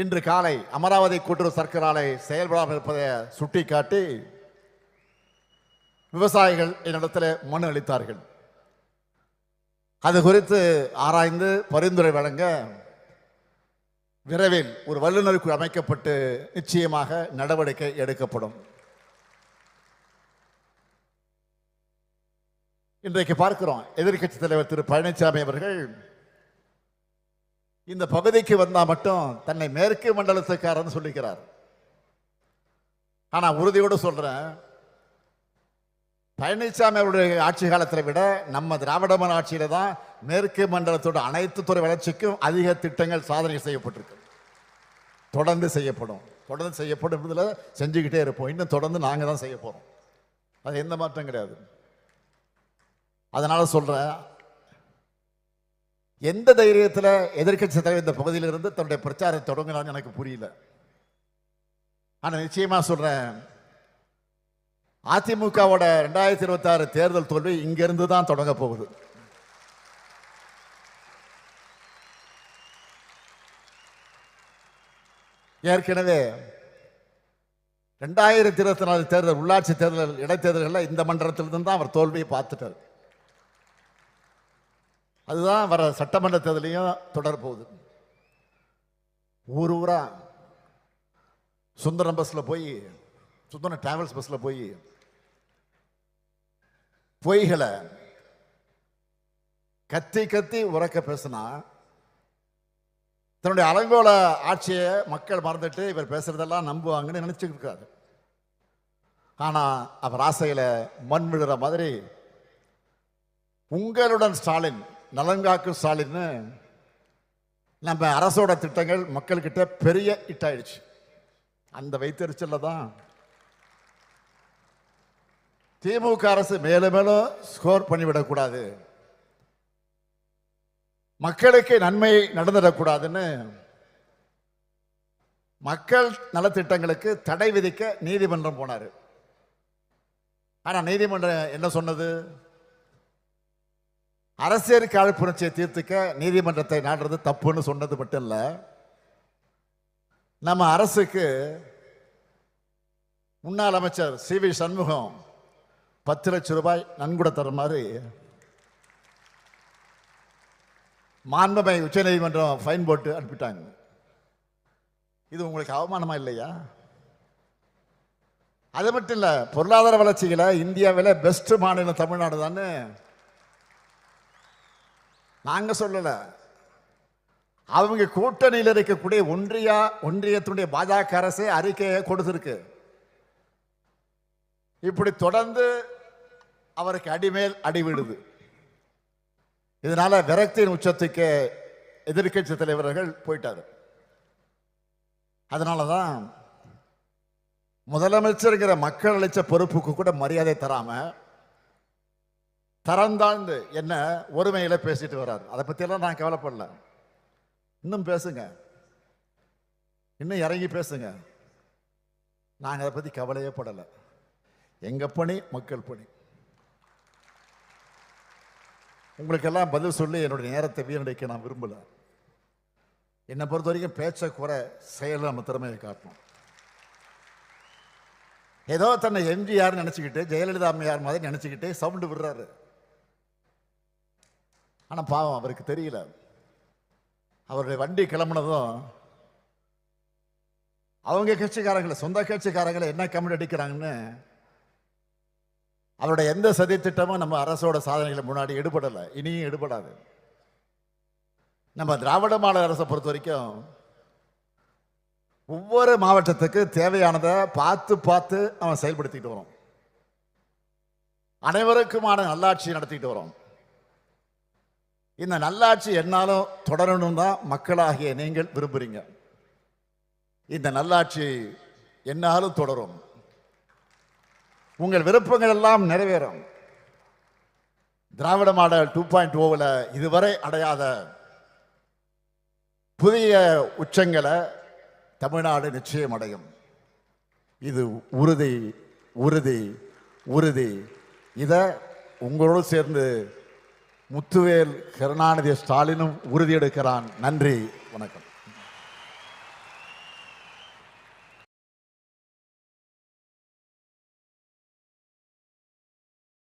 இன்று காலை அமராவதி கூட்டுறவு சர்க்கரை ஆலை செயல்படாமல் இருப்பதை சுட்டிக்காட்டி விவசாயிகள் என்னிடத்தில் மனு அளித்தார்கள். அது குறித்து ஆராய்ந்து பரிந்துரை வழங்க விரைவில் ஒரு வல்லுநர் குழு அமைக்கப்பட்டு நிச்சயமாக நடவடிக்கை எடுக்கப்படும். இன்றைக்கு பார்க்கிறோம் எதிர்க்கட்சி தலைவர் திரு பழனிசாமி அவர்கள் இந்த பகுதிக்கு வந்தால் மட்டும் தன்னை மேற்கு மண்டலத்துக்காரன் சொல்லிக்கிறார். ஆனால் உறுதியோடு சொல்கிறேன் பழனிசாமி அவருடைய ஆட்சி காலத்தை விட நம்ம திராவிட மாடல் தான் மேற்கு மண்டலத்தோட அனைத்து துறை வளர்ச்சிக்கும் அதிக திட்டங்கள் சாதனை செய்யப்பட்டிருக்கு. தொடர்ந்து செய்யப்படும். தொடர்ந்து செய்யப்படும் இதில் செஞ்சுக்கிட்டே இருப்போம். இன்னும் தொடர்ந்து நாங்கள் தான் செய்ய போகிறோம் அது எந்த மாற்றம் கிடையாது. அதனால் சொல்கிறேன் எந்த தைரியத்தில் எதிர்க்கட்சி தலைவர் இந்த பகுதியிலிருந்து தன்னுடைய பிரச்சாரத்தை தொடங்கினான்னு எனக்கு புரியல. ஆனால் நிச்சயமாக சொல்கிறேன் அதிமுகவோட ரெண்டாயிரத்தி இருபத்தி ஆறு தேர்தல் தோல்வி இங்கிருந்து தான் தொடங்க போகுது. ஏற்கனவே ரெண்டாயிரத்தி இருபத்தி நாலு தேர்தல் உள்ளாட்சி தேர்தல் இடைத்தேர்தல்களில் இந்த மன்றத்திலிருந்து தான் அவர் தோல்வியை பார்த்துட்டார். அதுதான் வர சட்டமன்ற தேர்தலையும் தொடரப்போகுது ஊர் ஊராக சுந்தரம் பஸ்ஸில் போய் சுந்தரம் டிராவல்ஸ் பஸ்ஸில் போய் பொய்களை கத்தி கத்தி உறக்க பேசினா தன்னுடைய அலங்கோல ஆட்சியை மக்கள் மறந்துட்டு இவர் பேசுறதெல்லாம் நம்புவாங்கன்னு நினச்சிக்கிட்டுருக்காரு ஆனால் அவர் ஆசையில் மண் விழுற மாதிரி உங்களுடன் ஸ்டாலின் நலங்காக்கும் ஸ்டாலின்னு நம்ம அரசோட திட்டங்கள் மக்கள்கிட்ட பெரிய இட்டாயிடுச்சு. அந்த வைத்தறிச்சலில் தான் திமுக அரசு மேலும் மேலும் ஸ்கோர் பண்ணிவிடக்கூடாது. மக்களுக்கு நன்மை நடந்துடக்கூடாதுன்னு மக்கள் நலத்திட்டங்களுக்கு தடை விதிக்க நீதிமன்றம் போனார். ஆனால் நீதிமன்றம் என்ன சொன்னது? அரசியல் காழ்ப்புணர்ச்சியை தீர்த்துக்க நீதிமன்றத்தை நாடுறது தப்புன்னு சொன்னது மட்டும் இல்லை. நம்ம அரசுக்கு முன்னாள் அமைச்சர் சி வி சண்முகம் பத்து லட்சம் ரூபாய் நன்கொடை தர மாதிரி மாண்பமை உச்சநீதிமன்றம் ஃபைன் போட்டு அனுப்பிட்டாங்க. இது உங்களுக்கு அவமானமா இல்லையா? அது மட்டும் இல்லை பொருளாதார வளர்ச்சியில் இந்தியாவில் பெஸ்ட் மாநிலம் தமிழ்நாடு தானே நாங்கள் சொல்லலை. அவங்க கூட்டணியில் இருக்கக்கூடிய ஒன்றியா ஒன்றியத்தினுடைய பாஜக அரசே அறிக்கையை கொடுத்துருக்கு. இப்படி தொடர்ந்து அவருக்கு அடிமேல் அடி விடுது. இதனால விரக்தியின் உச்சத்துக்கு எதிர்க்கட்சி தலைவர்கள் போயிட்டார். அதனால தான் முதலமைச்சருங்கிற மக்கள் அளித்த பொறுப்புக்கு கூட மரியாதை தராமல் தரந்தாழ்ந்து என்ன ஒருமையில பேசிட்டு வர்றார் அதை பத்தியெல்லாம் நான் கவலைப்படல. இன்னும் பேசுங்க. இன்னும் இறங்கி பேசுங்க. நாங்கள் அதை பத்தி கவலையே படலை. எங்க பணி மக்கள் பணி. உங்களுக்கெல்லாம் பதில் சொல்லி என்னுடைய நேரத்தை வீணடிக்க நான் விரும்பல. என்னை பொறுத்த வரைக்கும் பேச்சை குறை செயல் நம்ம திறமையை காட்டணும் ஏதோ தன்னை எம்ஜிஆர் நினச்சிக்கிட்டு ஜெயலலிதா அம்மையார் மாதிரி நினச்சிக்கிட்டு சவுண்டு விடுறாரு. ஆனால் பாவம் அவருக்கு தெரியல. அவருடைய வண்டி கிளம்புனதும் அவங்க கட்சிக்காரங்களை சொந்த கட்சிக்காரங்களை என்ன கமெண்ட் அடிக்கிறாங்கன்னு அவருடைய எந்த சதி திட்டமும் நம்ம அரசோட சாதனைகளை முன்னாடி எடுபடலை. இனியும் எடுபடாது. நம்ம திராவிட மாடல் அரசை பொறுத்த வரைக்கும் ஒவ்வொரு மாவட்டத்துக்கு தேவையானதை பார்த்து பார்த்து அவன் செயல்படுத்திட்டு வரோம். அனைவருக்குமான நல்லாட்சி நடத்திட்டு வரோம். இந்த நல்லாட்சி என்னாலும் தொடரணும் தான் மக்களாகிய நீங்கள் விரும்புகிறீங்க இந்த நல்லாட்சி என்னாலும் தொடரும். உங்கள் விருப்பங்கள் எல்லாம் நிறைவேறும். திராவிட மாடல் டூ பாயிண்ட் ஓவில் இதுவரை அடையாத புதிய உச்சங்களை தமிழ்நாடு நிச்சயம் அடையும். இது உறுதி உறுதி உறுதி. இதை உங்களோடு சேர்ந்து முத்துவேல் கருணாநிதி ஸ்டாலினும் உறுதியெடுக்கிறான். நன்றி.